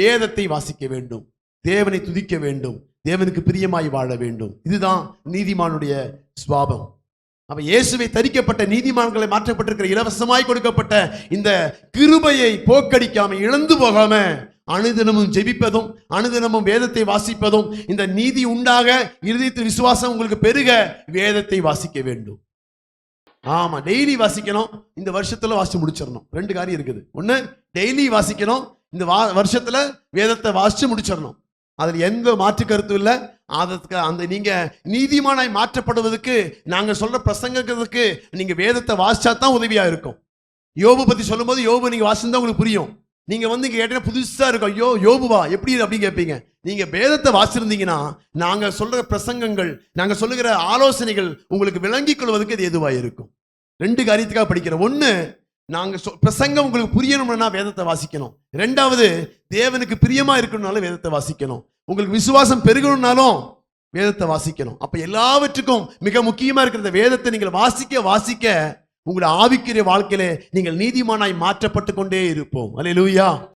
வேதத்தை வாசிக்க வேண்டும். தேவனை துதிக்க வேண்டும். தேவனுக்கு பிரியமாய் வாழ வேண்டும். இதுதான் நீதிமானுடைய சுவாபம் அப்ப இயேசுவை தரிக்கப்பட்ட நீதிமான்களை மாற்றப்பட்டிருக்கிற இலவசமாய் கொடுக்கப்பட்ட இந்த கிருபையை போக்கடிக்காம இழந்து போகாம அனுதினமும் ஜெபிப்பதும் அனுதினமும் வேதத்தை வாசிப்பதும் இந்த நீதி உண்டாக இறுதித்து விசுவாசம் உங்களுக்கு பெருக வேதத்தை வாசிக்க வேண்டும். ஆமா டெய்லி வாசிக்கணும். இந்த வருஷத்துல வாசிச்சு முடிச்சிடணும். ரெண்டு காரியம் இருக்குது. ஒன்னு டெய்லி வாசிக்கணும். இந்த வா வருஷத்துல வேதத்தை வாசிச்சு முடிச்சிடணும். அதில் எந்த மாற்று கருத்தும் இல்லை. அதற்கு அந்த நீங்க நீதிமானாய் மாற்றப்படுவதற்கு நாங்கள் சொல்ற பிரசங்கிறதுக்கு நீங்க வேதத்தை வாசிச்சா தான் உதவியா இருக்கும். யோபு பத்தி சொல்லும்போது யோபு நீங்க வாசிந்தா உங்களுக்கு புரியும். நீங்க வந்து இங்க கேட்டீங்கன்னா புதுசா இருக்கும். ஐயோ யோபுவா? எப்படி இது அப்படின்னு கேட்பீங்க. நீங்க வேதத்தை வாசிச்சிருந்தீங்கன்னா நாங்க சொல்ற பிரசங்கங்கள் நாங்க சொல்லுகிற ஆலோசனைகள் உங்களுக்கு விளங்கிக் கொள்வதற்கு இது எதுவாக இருக்கும். ரெண்டு காரியத்துக்காக படிக்கிறோம் ஒன்று நாங்கள் சொ- பிரசங்கம் உங்களுக்கு புரியணும்னா வேதத்தை வாசிக்கணும். ரெண்டாவது தேவனுக்கு பிரியமா இருக்கணும்னாலும் வேதத்தை வாசிக்கணும். உங்களுக்கு விசுவாசம் பெருகணும்னாலும் வேதத்தை வாசிக்கணும். அப்ப எல்லாவற்றுக்கும் மிக முக்கியமா இருக்கிற வேதத்தை நீங்கள் வாசிக்க வாசிக்க உங்களுடைய ஆவிக்குரிய வாழ்க்கையில நீங்கள் நீதிமானாய் மாற்றப்பட்டு கொண்டே இருப்போம். அல்லேலூயா